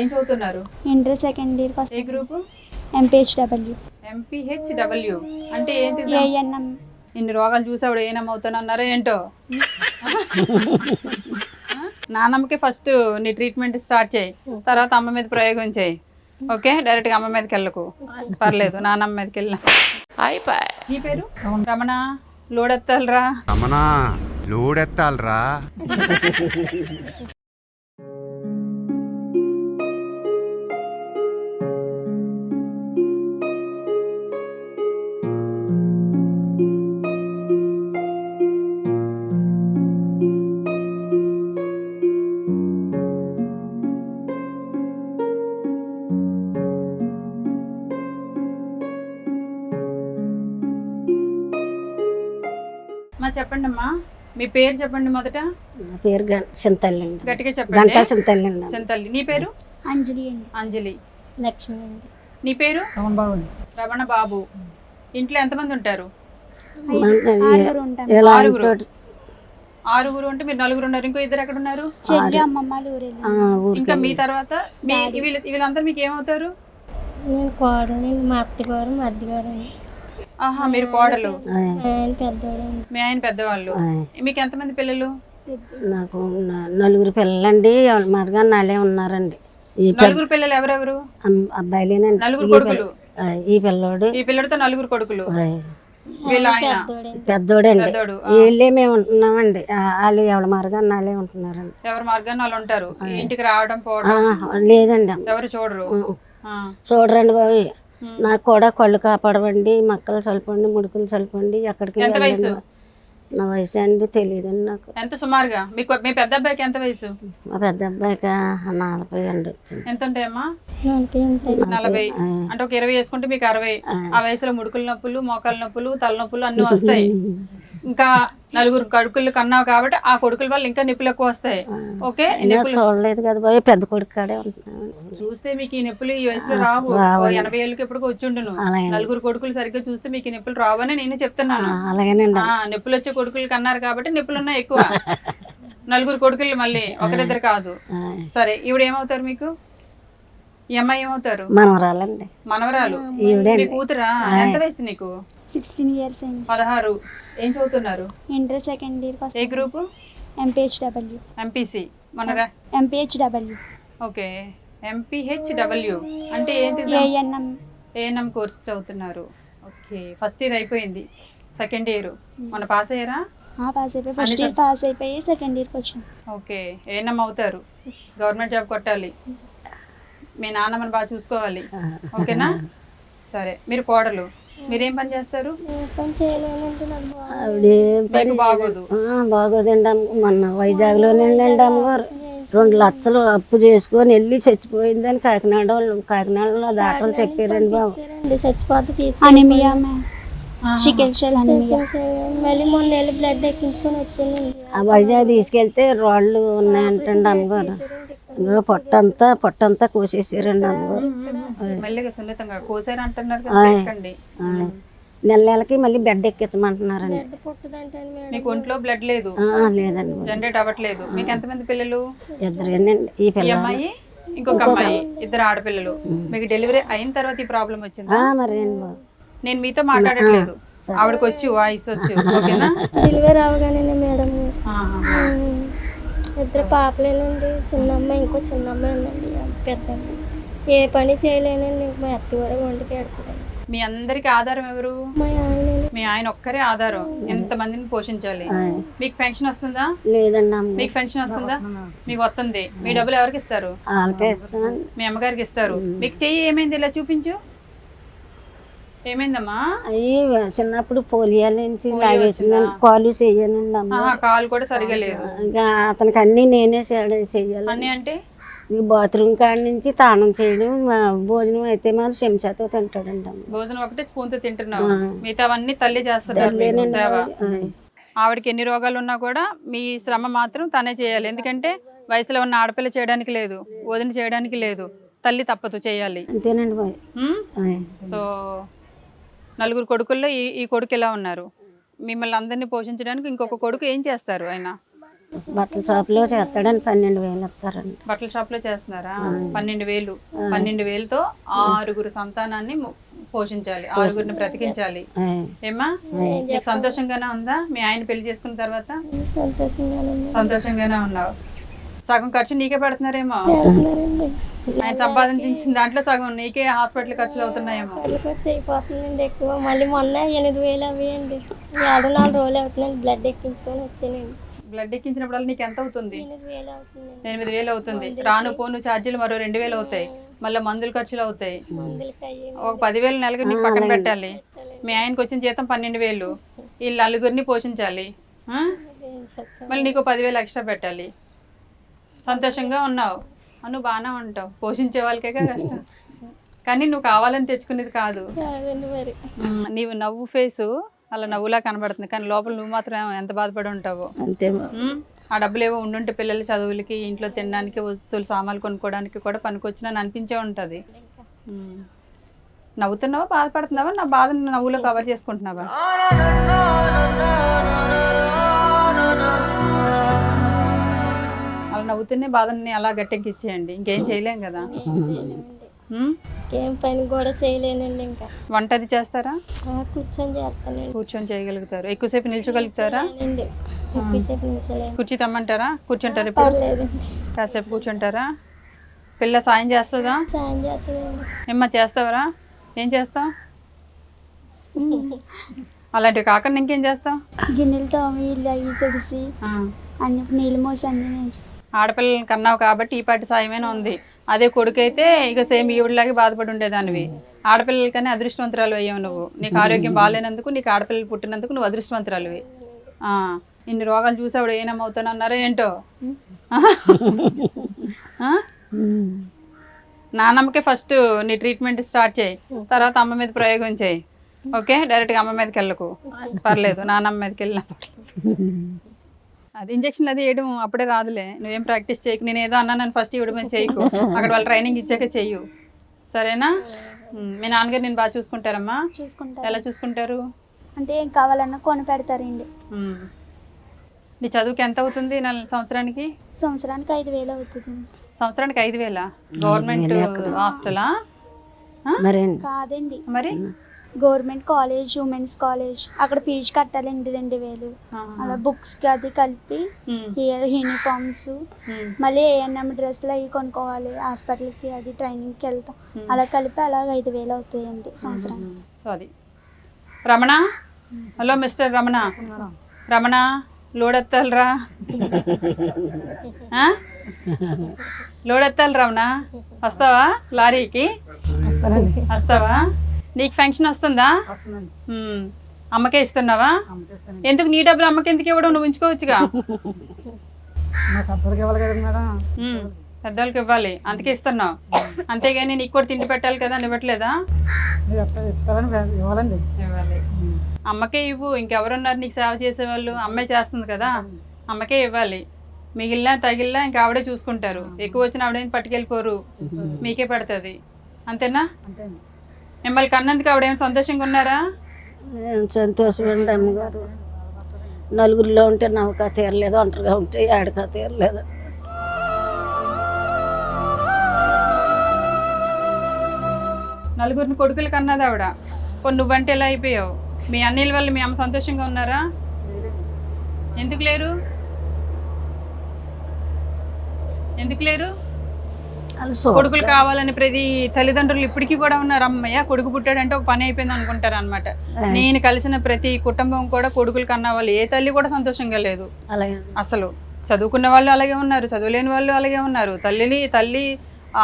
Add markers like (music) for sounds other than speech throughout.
ఏం చదువుతున్నారు? Inter second ఇయర్కి ఏ వస్తాను గ్రూపు ఎంపీహెచ్డబ్ల్యూ ఎంపీహెచ్ డబ్ల్యూ అంటే ఏంటి ఏఎన్ఎం ఇన్ని రోగాలు చూసావుడు ఏనమ్మవుతానన్నారో ఏంటో? నాన్నమ్మకి ఫస్ట్ నీ ట్రీట్మెంట్ స్టార్ట్ చేయి. తర్వాత అమ్మ మీద ప్రయోగం చేయి. ఓకే? డైరెక్ట్గా అమ్మ మీదకి వెళ్ళకు. పర్లేదు నాన్నమ్మ మీదకి వెళ్ళిన. నీ పేరు? రమణ. లోడెత్తాలరా? రమణ లోడెత్తాలరా? చెప్పండి అమ్మా మీ పేరు చెప్పండి మొదట. నా పేరు గం చింతల్లి అండి. గట్టిగా గంటా చెప్పండి చింతల్లి అండి. చింతల్లి. నీ పేరు? అంజలి అండి. అంజలి. లక్ష్మి అండి. నీ పేరు? రమణ బాబు ఇంట్లో ఎంతమంది ఉంటారు? ఆరుగురు ఉంటాం. ఇలా ఆరుగురు. ఇంకోటి, ఆరుగురు అంటే మీరు నలుగురు ఉన్నారు. ఇంకో ఇద్దరు ఎక్కడ ఉన్నారు? చెల్లి అమ్మమ్మ వాళ్ళ ఊరేళ్ళు ఆ, ఊరికి ఇంకా మీ తర్వాత మీ వీళ్ళ వీళ్ళంతా మీకు ఏమవుతారు? నేను మా అత్తగారు మా అద్దగారు ఆహా మీరు కోడలు. మీ ఆయన పెద్దవాళ్ళు. మీకు ఎంతమంది పిల్లలు? నాకు నలుగురు పిల్లలండి. మరగా నాలే ఉన్నారండి. నలుగురు పిల్లలు ఎవరెవరు? అబ్బాయిలేనండి. నలుగురు కొడుకులు. ఈ పిల్లోడు. ఈ పిల్లడితో నలుగురు కొడుకులు. వీళ్ళ పెద్దోడండి. వీళ్ళే మేము ఉంటున్నామండి. వాళ్ళు ఎవరి మరగా నాలే ఉంటున్నారండి. ఎవరు మార్గాన్ని వాళ్ళు ఉంటారు. ఇంటికి రావడం పోవడం? లేదండి. ఎవరు చూడరు? ఆ. చూడరండి బాబు. నాకు కూడా కళ్ళు కాపాడవండి మక్కలు చల్పండి ముడుకులు చల్పండి ఎక్కడికి ఎంత వయసు? నా వయసు అండి తెలియదండి నాకు. ఎంత సుమారుగా? మీకు మీ పెద్ద అబ్బాయికి ఎంత వయసు? మా పెద్ద అబ్బాయికి నలభై అండి వచ్చింది. ఎంత ఉంటాయమ్మా? నలభై. అంటే ఒక ఇరవై వేసుకుంటే మీకు అరవై. ఆ వయసులో ముడుకుల నొప్పులు మోకాల నొప్పులు తలనొప్పులు అన్ని వస్తాయి. (laughs) ఇంకా నలుగురు కొడుకులు కన్నావు కాబట్టి ఆ కొడుకుల వల్ల ఇంకా నొప్పులు ఎక్కువ వస్తాయి ఓకే? చూడలేదు కదా పెద్ద కొడుకు కాడే చూస్తే మీకు ఈ నొప్పులు ఈ వయసులో రావు. ఎనభై ఏళ్ళకి ఎప్పుడు వచ్చిండును. నలుగురు కొడుకులు సరిగ్గా చూస్తే మీకు ఈ నొప్పులు రావని నేను చెప్తున్నాను. అలాగేనండి ఆ నొప్పులు వచ్చే కొడుకులు కన్నారు కాబట్టి నొప్పులు ఉన్నాయి ఎక్కువ. (laughs) నలుగురు కొడుకులు మళ్ళీ ఒకరిద్దరు కాదు. సరే ఈవిడ ఏమవుతారు మీకు? ఈ అమ్మాయి ఏమవుతారు? మనవరాలండి. మనవరాలు. కూతురా? ఎంత వయసు నీకు? సిక్స్టీన్ ఇయర్స్ అండి. పదహారు. ఏం చదువుతున్నారు? ఇంటర్ సెకండ్ ఇయర్కి ఏ గ్రూపు? ఎంపీహెచ్డబ్ల్యూ ఎంపీసీ మనరా ఎంపీహెచ్డబ్ల్యూ ఓకే. ఎంపీహెచ్ డబ్ల్యూ అంటే ఏంటి ఏఎన్ఎం ఏఎన్ఎం కోర్స్ చదువుతున్నారు. ఓకే. ఫస్ట్ ఇయర్ అయిపోయింది. సెకండ్ ఇయర్ మన పాస్ అయ్యారా? పాస్ అయిపోయి ఫస్ట్ ఇయర్ పాస్ అయిపోయి సెకండ్ ఇయర్కి వచ్చాను. ఓకే. ఏఎన్ఎం అవుతారు. గవర్నమెంట్ జాబ్ కొట్టాలి. మీ నాన్నమ్మని బాగా చూసుకోవాలి. (laughs) ఓకేనా? సరే. మీరు కోడలు. మీరేం పని చేస్తారు? బాగోదు. ఆ, బాగోదండి అమ్మ మొన్న వైజాగ్లోనేండి అమ్మగారు. రెండు లక్షలు అప్పు చేసుకొని వెళ్ళి చచ్చిపోయిందని కాకినాడ వాళ్ళు. కాకినాడలో డాక్టర్లు చెప్పారండి బాబు. చచ్చిపోతే anaemia ma'am? Sickle cell anaemia? మళ్ళీ మొన్న వెళ్ళి బ్లడ్ ఎక్కించుకొని వచ్చానండి. ఆ వైజాగ్ తీసుకెళ్తే రాళ్ళు ఉన్నాయంటండి అమ్మగారు. ఇగో పొట్టంతా పొట్టంతా కోసేసారండి నెల నెలకి మళ్ళీ బెడ్ ఎక్కించమంటున్నారండి. మీకు ఒంట్లో బ్లడ్ లేదు? ఆ, లేదండి జనరేట్ అవ్వట్లేదు. మీకు ఎంతమంది పిల్లలు? ఇద్దరేనండి. ఈ ఈ పిల్ల అమ్మాయి ఇంకొక అమ్మాయి ఇద్దరు ఆడపిల్లలు. మీకు డెలివరీ అయిన తర్వాత ఈ ప్రాబ్లం వచ్చిందా? నేను మీతో మాట్లాడట్లేదు. ఆవిడకి వచ్చు వాయిస్ వచ్చు ఓకేనా? (laughs) డెలివరీ అవగానే మేడం. ఇద్దరు పాపలేనండి. చిన్న అమ్మాయి ఇంకో చిన్న అమ్మాయి ఉందండి పెద్ద. ఏ పని చేయలేనండి. మా అత్త కూడా వండి మీ అందరికి ఆధారం ఎవరు? మా ఆయన మీ ఆయన ఒక్కరే ఆధారం. ఎంత మందిని పోషించాలి. మీకు పెన్షన్ వస్తుందా? లేదండి మీకు పెన్షన్ వస్తుందా? మీకు వస్తుంది. మీ డబ్బులు ఎవరికి ఇస్తారు? మీ అమ్మగారికి ఇస్తారు. మీకు చెయ్యి ఏమైంది? ఇలా చూపించు. ఏమైందమ్మా? అయ్యి చిన్నప్పుడు పోలియో నుంచి కాలు చెయ్యనండి అమ్మ. కాలు కూడా సరిగా లేదు. ఇంకా అతనికి అన్నీ నేనే చెయ్యాలి అన్ని అంటే? ఈ బాత్రూమ్ కాడ నుంచి తానం చేయడం భోజనం అయితే మరి చెంచాతో తింటాడండి భోజనం ఒకటే స్పూన్తో తింటున్నావు మిగతా అవన్నీ తల్లి ఆయ్. ఆవిడకి ఎన్ని రోగాలు ఉన్నా కూడా మీ శ్రమ మాత్రం తనే చేయాలి. ఎందుకంటే వయసులో ఉన్న ఆడపిల్ల చేయడానికి లేదు వదిన చేయడానికి లేదు. తల్లి తప్పదు చేయాలి. అంతేనండి. సో నలుగురు కొడుకుల్లో ఈ ఈ కొడుకు ఎలా ఉన్నారు? మిమ్మల్ని అందరినీ పోషించడానికి ఇంకొక కొడుకు ఏం చేస్తారు ఆయన బట్టల షాప్లో చేస్తాడని పన్నెండు వేలు ఇస్తారండి. బట్టల షాప్లో చేస్తున్నారా పన్నెండు వేలు. పన్నెండు వేలతో ఆరుగురు సంతానాన్ని పోషించాలి ఆరుగురిని బ్రతికించాలి. ఏమా నీకు సంతోషంగానే ఉందా? మీ ఆయన పెళ్ళి చేసుకున్న తర్వాత? సంతోషంగానే ఉన్నావు. సగం ఖర్చు నీకే పెడుతున్నారేమో. ఆయన సంపాదించిన దాంట్లో సగం నీకే హాస్పిటల్ ఖర్చులు అవుతున్నాయేమో. ఖర్చు అయిపోతుందండి ఎక్కువ. మళ్ళీ మొన్న ఎనిమిది వేలు అవి అండి. ఏడు నాలుగు రోజులు అవుతుందండి. బ్లడ్ ఎక్కించుకొని వచ్చానండి బ్లడ్ ఎక్కించినప్పుడు నీకు ఎంత అవుతుంది? ఎనిమిది వేలు అవుతుంది. రాను పోను ఛార్జీలు మరో రెండు వేలు అవుతాయి. మళ్ళీ మందుల ఖర్చులు అవుతాయి. ఒక పదివేలు నెలకు నీకు పక్కన పెట్టాలి. మీ ఆయనకి వచ్చిన జీతం పన్నెండు వేలు. వీళ్ళు నలుగురిని పోషించాలి. మళ్ళీ నీకు పదివేలు ఎక్స్ట్రా పెట్టాలి. సంతోషంగా ఉన్నావు. నువ్వు బాగానే ఉంటావు పోషించే వాళ్ళకే కష్టం కానీ నువ్వు కావాలని తెచ్చుకునేది కాదు నీవు నవ్వు ఫేసు అలా నవ్వులా కనబడుతుంది కానీ లోపల నువ్వు మాత్రం ఎంత బాధపడి ఉంటావో అంతే ఆ డబ్బులు ఏవో ఉండుంటే పిల్లల చదువులకి ఇంట్లో తినడానికి వస్తువులు సామాన్లు కొనుక్కోవడానికి కూడా పనికొచ్చిన అనిపించే ఉంటుంది. నవ్వుతున్నావా బాధపడుతున్నావా నా బాధను నవ్వులో కవర్ చేసుకుంటున్నావా నవ్వుతూనే బాధని అలా గట్టెక్కిచ్చేయండి. ఇంకేం చేయలేం కదా. పని కూడా చేయలేనండి ఇంకా. వంట అది చేస్తారా కూర్చొని చేస్తానండి. కూర్చొని చేయగలుగుతారు. ఎక్కువసేపు నిల్చోగలుగుతారా? ఎక్కువసేపు కుర్చీ తెమ్మంటారా? కూర్చుంటారు ఇప్పుడు కాసేపు కూర్చుంటారా? పిల్ల సాయం చేస్తుందా? సాయం చేస్తుందండి. ఏమ్మా చేస్తావరా? ఏం చేస్తావు? అలాంటివి కాకుండా ఇంకేం చేస్తావు? గిన్నెలు తోమి ఇల్లు అయ్యి తుడిసి అన్ని నీళ్ళు మోసి అన్ని నేను ఆడపిల్లల్ని కన్నావు కాబట్టి ఈ పాటి సాయమైన ఉంది? అదే కొడుకైతే ఇక సేమ్ ఈవిడలాగే బాధపడి ఉండేదానివి. ఆడపిల్లలకనే అదృష్టవంతురాలు అయ్యావు నువ్వు. నీకు ఆరోగ్యం బాగాలేనందుకు నీకు ఆడపిల్లలు పుట్టినందుకు నువ్వు అదృష్టవంతురాలువి. ఇన్ని రోగాలు చూసావుడు ఏనమ్మవుతానన్నారో ఏంటో? నాన్నమ్మకే ఫస్ట్ నీ ట్రీట్మెంట్ స్టార్ట్ చేయి. తర్వాత అమ్మ మీద ప్రయోగం చేయి. ఓకే? డైరెక్ట్గా అమ్మ మీదకి వెళ్ళకు. పర్లేదు. నాన్నమ్మ మీదకి వెళ్ళినా అది ఇంజక్షన్ అది వేయడం అప్పుడే రాదులే. నువ్వేం ప్రాక్టీస్ చేయకు. నేను ఏదో అన్నాను ఫస్ట్ ఇవ్వడం చేయకు. అక్కడ వాళ్ళు ట్రైనింగ్ ఇచ్చాక చెయ్యు. సరేనా? మీ నాన్నగారు నేను బాగా చూసుకుంటారమ్మా. చూసుకుంటారు. ఎలా చూసుకుంటారు? అంటే ఏం కావాలన్నా కొని పెడతారండి. నీ చదువుకి ఎంత అవుతుంది నెల సంవత్సరానికి? సంవత్సరానికి ఐదు వేలు అవుతుంది సంవత్సరానికి ఐదు వేల? గవర్నమెంట్ హాస్టలా? మరేండి? కాదండి. మరి? గవర్నమెంట్ కాలేజ్ ఉమెన్స్ కాలేజ్ అక్కడ ఫీజు కట్టాలండి రెండు వేలు. అలా బుక్స్కి అది కలిపి ఇయర్ యూనిఫామ్స్. మళ్ళీ ఏఎన్ఎం డ్రెస్సులు అవి కొనుక్కోవాలి. హాస్పిటల్కి అది ట్రైనింగ్కి వెళ్తాం. అలా కలిపి అలాగ ఐదు వేలు అవుతాయండి సంవత్సరానికి. సో అది. Ramana? Hello mister Ramana. Ramana load ఎత్తాలరా ఆ? లోడ్ ఎత్తాలి రమణ. వస్తావా లారీకి? వస్తావా? నీకు ఫంక్షన్ వస్తుందా. అమ్మకే ఇస్తున్నావా? ఎందుకు నీ డబ్బులు అమ్మకి ఎందుకు ఇవ్వడం? నువ్వు ఉంచుకోవచ్చుగా. పెద్దోళ్ళకి ఇవ్వాలి అందుకే ఇస్తున్నావు. అంతేగాని నీకు కూడా తిండి పెట్టాలి కదా అని ఇవ్వట్లేదా ఇవ్వాలి. అమ్మకే ఇవ్వు. ఇంకెవరున్నారు? నీకు సేవ చేసేవాళ్ళు? అమ్మే చేస్తుంది కదా. అమ్మకే ఇవ్వాలి. మిగిలిన తగిలినా ఇంకా ఆవిడే చూసుకుంటారు. ఎక్కువ వచ్చిన ఆవిడేం పట్టుకెళ్ళిపోరు. మీకే పడుతుంది. అంతేనా? మిమ్మల్ని కన్నందుకు ఆవిడేం సంతోషంగా ఉన్నారా? ఏం సంతోషం అండి అమ్మగారు. నలుగురిలో ఉంటే నవ్వుక తీరలేదు ఒంటరిగా ఉంటే ఏడక తీరలేదు నలుగురిని కొడుకులు కన్నది ఆవిడ. కొన్ని నువ్వంటే ఎలా అయిపోయావు? మీ అన్నయ్యల వల్ల మీ అమ్మ సంతోషంగా ఉన్నారా? ఎందుకు లేరు? ఎందుకు లేరు? కొడుకులు కావాలని ప్రతి తల్లిదండ్రులు ఇప్పటికీ కూడా ఉన్నారు అమ్మయ్య కొడుకు పుట్టాడంటే ఒక పని అయిపోయింది అనుకుంటారు అనమాట నేను కలిసిన ప్రతి కుటుంబం కూడా కొడుకులు కన్నా వాళ్ళు ఏ తల్లి కూడా సంతోషంగా లేదు. అలాగే. అసలు చదువుకున్న వాళ్ళు అలాగే ఉన్నారు చదువులేని వాళ్ళు అలాగే ఉన్నారు. తల్లిని తల్లి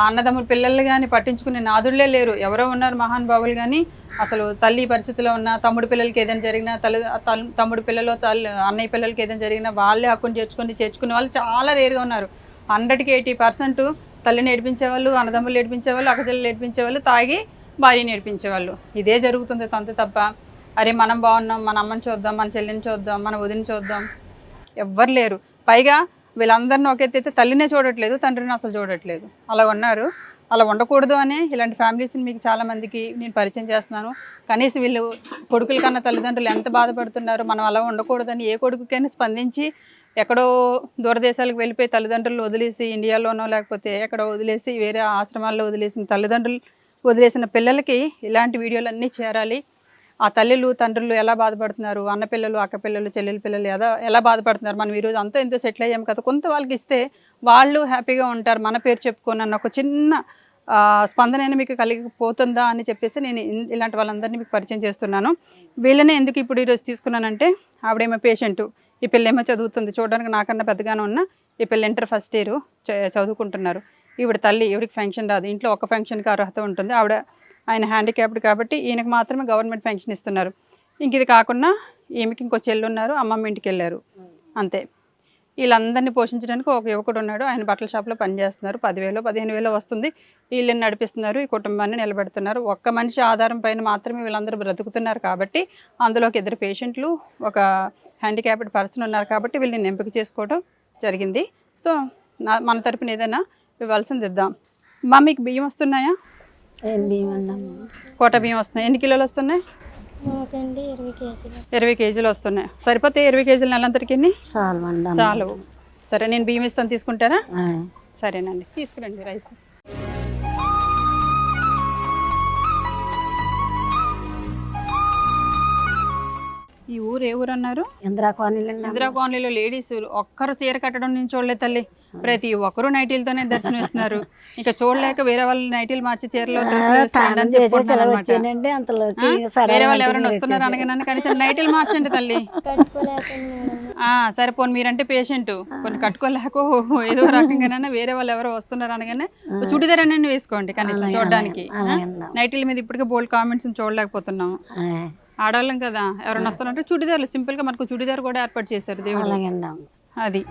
అన్నదమ్ముల పిల్లలు కానీ పట్టించుకునే నాదుళ్ళే లేరు. ఎవరో ఉన్నారు మహానుభావులు కానీ అసలు తల్లి పరిస్థితిలో ఉన్న తమ్ముడు పిల్లలకి ఏదైనా జరిగినా తల్లి తల్- తమ్ముడు పిల్లలు తల్లి అన్నయ్య పిల్లలకి ఏదైనా జరిగినా వాళ్ళే హక్కుని చేర్చుకొని చేర్చుకునే వాళ్ళు చాలా రేరుగా ఉన్నారు. హండ్రెడ్కి ఎయిటీ పర్సెంట్ తల్లిని ఏడిపించేవాళ్ళు అన్నదమ్ములు ఏడిపించేవాళ్ళు అక్కజల్లు ఏడిపించేవాళ్ళు తాగి భార్యని ఏడిపించేవాళ్ళు ఇదే జరుగుతుంది తంత తప్ప. అరే మనం బాగున్నాం మన అమ్మని చూద్దాం మన చెల్లిని చూద్దాం మన వదిని చూద్దాం. ఎవ్వరు లేరు. పైగా వీళ్ళందరిని ఒక తల్లినే చూడట్లేదు తండ్రిని అసలు చూడట్లేదు. అలా ఉన్నారు. అలా ఉండకూడదు అని ఇలాంటి ఫ్యామిలీస్ని మీకు చాలామందికి నేను పరిచయం చేస్తున్నాను. కనీసం వీళ్ళు కొడుకుల కన్నా తల్లిదండ్రులు ఎంత బాధపడుతున్నారు మనం అలా ఉండకూడదని ఏ కొడుకుకైనా స్పందించి ఎక్కడో దూరదేశాలకు వెళ్ళిపోయి తల్లిదండ్రులు వదిలేసి ఇండియాలోనో లేకపోతే ఎక్కడో వదిలేసి వేరే ఆశ్రమాల్లో వదిలేసిన తల్లిదండ్రులు వదిలేసిన పిల్లలకి ఇలాంటి వీడియోలు అన్నీ చేరాలి. ఆ తల్లులు తండ్రులు ఎలా బాధపడుతున్నారు? అన్న పిల్లలు అక్క పిల్లలు చెల్లెల పిల్లలు ఎలా ఎలా బాధపడుతున్నారు? మనం ఈరోజు అంతా ఎంతో సెటిల్ అయ్యాం కదా. కొంత వాళ్ళకి ఇస్తే వాళ్ళు హ్యాపీగా ఉంటారు. మన పేరు చెప్పుకొని అన్న ఒక చిన్న స్పందన అయినా మీకు కలిగిపోతుందా అని చెప్పేసి నేను ఇలాంటి వాళ్ళందరినీ మీకు పరిచయం చేస్తున్నాను. వీళ్ళనే ఎందుకు ఇప్పుడు ఈరోజు తీసుకున్నానంటే ఆవిడేమో పేషెంట్. ఈ పిల్ల ఏమో చదువుతుంది. చూడడానికి నాకన్నా పెద్దగానే ఉన్న ఈ పిల్ల ఇంటర్ ఫస్ట్ ఇయర్ చదువుకుంటున్నారు. ఈవిడ తల్లి ఈవిడికి పెన్షన్ రాదు. ఇంట్లో ఒక ఫంక్షన్కి అర్హత ఉంటుంది. ఆవిడ ఆయన హ్యాండిక్యాప్డ్ కాబట్టి ఈయనకి మాత్రమే గవర్నమెంట్ పెన్షన్ ఇస్తున్నారు. ఇంక ఇది కాకుండా ఈమెకి ఇంకో చెల్లి ఉన్నారు. అమ్మమ్మ ఇంటికి వెళ్ళారు. అంతే. వీళ్ళందరినీ పోషించడానికి ఒక యువకుడు ఉన్నాడు. ఆయన బట్టల షాప్లో పనిచేస్తున్నారు పదివేలు పదిహేను వేలు వస్తుంది. వీళ్ళని నడిపిస్తున్నారు. ఈ కుటుంబాన్ని నిలబెడుతున్నారు. ఒక్క మనిషి ఆధారం పైన మాత్రమే వీళ్ళందరూ బ్రతుకుతున్నారు కాబట్టి అందులోకి ఇద్దరు పేషెంట్లు ఒక హ్యాండిక్యాప్డ్ పర్సన్ ఉన్నారు కాబట్టి వీళ్ళని ఎంపిక చేసుకోవడం జరిగింది. సో నా మన తరపున ఏదైనా ఇవ్వాల్సింది ఇద్దాం. మా మీకు బియ్యం వస్తున్నాయా? కోట బియ్యం వస్తున్నాయి. ఎన్ని కిలోలు వస్తున్నాయి? ఇరవై కేజీలు. వస్తున్నాయి. సరిపోతే ఇరవై కేజీలు నెలంతటికి చాలు చాలు. సరే నేను బియ్యం ఇస్తాను తీసుకుంటారా? సరేనండి. తీసుకురండి రైస్. ఈ ఊరు ఏ ఊరు అన్నారు? ఇందిరా కాలనీలు ఇందిరా కాలనీలో లేడీస్ ఒక్కరు చీర కట్టడం నుంచి చూడలేదు తల్లి. ప్రతి ఒక్కరు నైటీలతోనే దర్శనం ఇస్తున్నారు ఇంకా చూడలేక వేరే వాళ్ళు నైటీలు మార్చి చీరలో వేరే వాళ్ళు ఎవరైనా వస్తున్నారు. అనగానే కనీసం నైటీలు మార్చండి తల్లి. సరే పోనీ మీరంటే పేషెంట్. కొన్ని కట్టుకోలేక ఏదో రకంగానైనా వేరే వాళ్ళు ఎవరో వస్తున్నారు అనగానే చుడిదార్ అని వేసుకోండి కనీసం చూడడానికి. నైటీల మీద ఇప్పటికే బోల్డ్ కామెంట్స్ చూడలేకపోతున్నాం ఆ, ఆడవాళ్ళం కదా ఎవరైనా వస్తున్నారంటే చుడిదార్లు. సింపుల్గా మనకు చుడిదార్ కూడా ఏర్పాటు చేశారు దేవుడు. అలాగే. అది.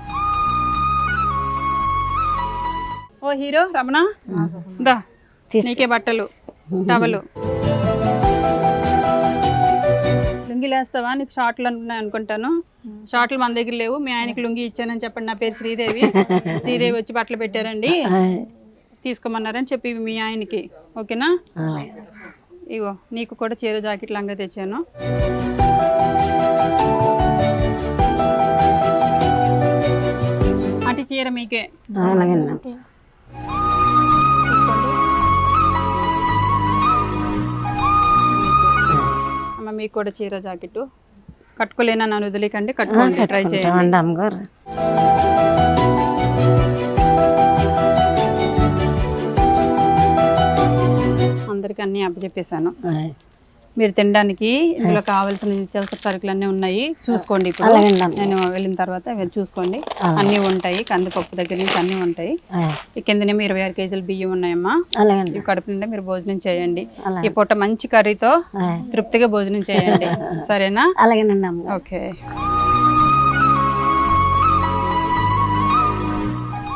ఓ హీరో రమణ? దా. నీకే బట్టలు టవలు. లుంగి లేస్తావా నీకు షార్ట్లు ఉన్నాయి అనుకుంటాను. షార్ట్లు మన దగ్గర లేవు. మీ ఆయనకి లుంగి ఇచ్చానని చెప్పండి. నా పేరు శ్రీదేవి. శ్రీదేవి వచ్చి బట్టలు పెట్టారండి. తీసుకోమన్నారని చెప్పి మీ ఆయనకి. ఓకేనా. ఇగో నీకు కూడా చీర జాకెట్ లంగా తెచ్చాను. అటు చీర మీకే. అలాగే. అమ్మ మీకు కూడా చీర జాకెట్ కట్టుకోలేనా నన్ను వదిలేకండి కట్టుకోండి ట్రై చేయండి. అమ్మగారు. అందరికి అన్ని అప్పచెప్పేశాను. మీరు తినడానికి ఇందులో కావాల్సిన నిత్యావసర సరుకులు అన్నీ ఉన్నాయి. చూసుకోండి ఇప్పుడు. నేను వెళ్ళిన తర్వాత చూసుకోండి. అన్నీ ఉంటాయి. కందిపప్పు దగ్గర నుంచి అన్నీ ఉంటాయి. ఈ కిందనేమో ఇరవై ఆరు కేజీలు బియ్యం ఉన్నాయమ్మా. ఈ కడుపు నిండా మీరు భోజనం చేయండి. ఈ పూట మంచి కర్రీతో తృప్తిగా భోజనం చేయండి. సరేనా? అలాగేనండి ఓకే.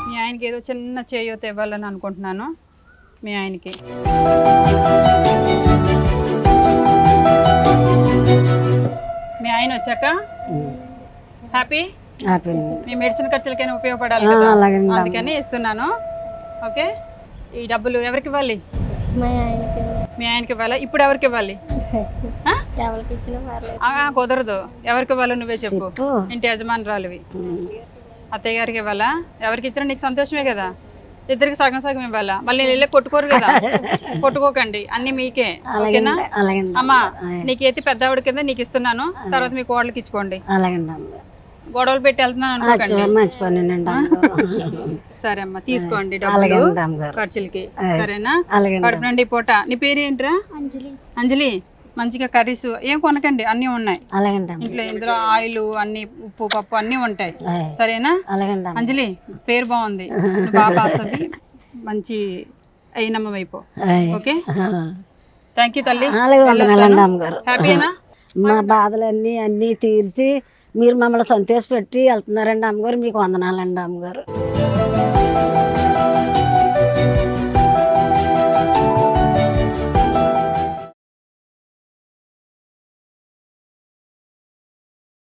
మీ ఆయనకి ఏదో చిన్న చేయూత ఇవ్వాలని అనుకుంటున్నాను. మీ ఆయనకి. మీ ఆయన వచ్చాక? హ్యాపీ మీ మెడిసిన్ ఖర్చులకైనా ఉపయోగపడాలి కదా. అందుకని ఇస్తున్నాను. ఓకే ఈ డబ్బులు ఎవరికి ఇవ్వాలి? మా ఆయనకి. మీ ఆయనకి ఇవ్వాలా? ఇప్పుడు ఎవరికి ఇవ్వాలి? (laughs) కుదరదు. ఎవరికి ఇవ్వాలో నువ్వే చెప్పు. చెప్పు. ఇంటి యజమానురాలివి. అత్తయ్య గారికి ఇవ్వాలా? ఎవరికి ఇచ్చినా నీకు సంతోషమే కదా? ఇద్దరికి సగం సగం ఇవ్వాలా? మళ్ళీ నేను వెళ్ళి కొట్టుకోరు కదా. (laughs) కొట్టుకోకండి. అన్ని మీకే. ఓకేనా? అమ్మా నీకైతే పెద్దవాడి కింద నీకు ఇస్తున్నాను. తర్వాత మీ కోడలికి ఇచ్చుకోండి. గొడవలు పెట్టి వెళ్తున్నాను అనుకోకండి. (laughs) సరే అమ్మా తీసుకోండి డబ్బులు. ఖర్చులకి. సరేనా? కడుపు నుండి పూట. నీ పేరు ఏంట్రా అంజలి. అంజలి? మంచిగా కర్రీస్ ఏం కొనకండి అన్నీ ఉన్నాయి. అలాగేనండి అమ్మ. ఇంట్లో ఇందులో ఆయిల్ అన్ని ఉప్పు పప్పు అన్నీ ఉంటాయి. సరేనా? అలాగేనండి అమ్మ. అంజలి పేరు బాగుంది. పాస్ అవ్వి మంచి అయినమ్మ వైపు. ఓకే. థ్యాంక్ యూ తల్లి. హ్యాపీనా మా బాధలన్నీ అన్నీ తీర్చి మీరు మమ్మల్ని సంతోష పెట్టి వెళ్తున్నారండి అమ్మగారు. మీకు వందనాలండి అమ్మగారు.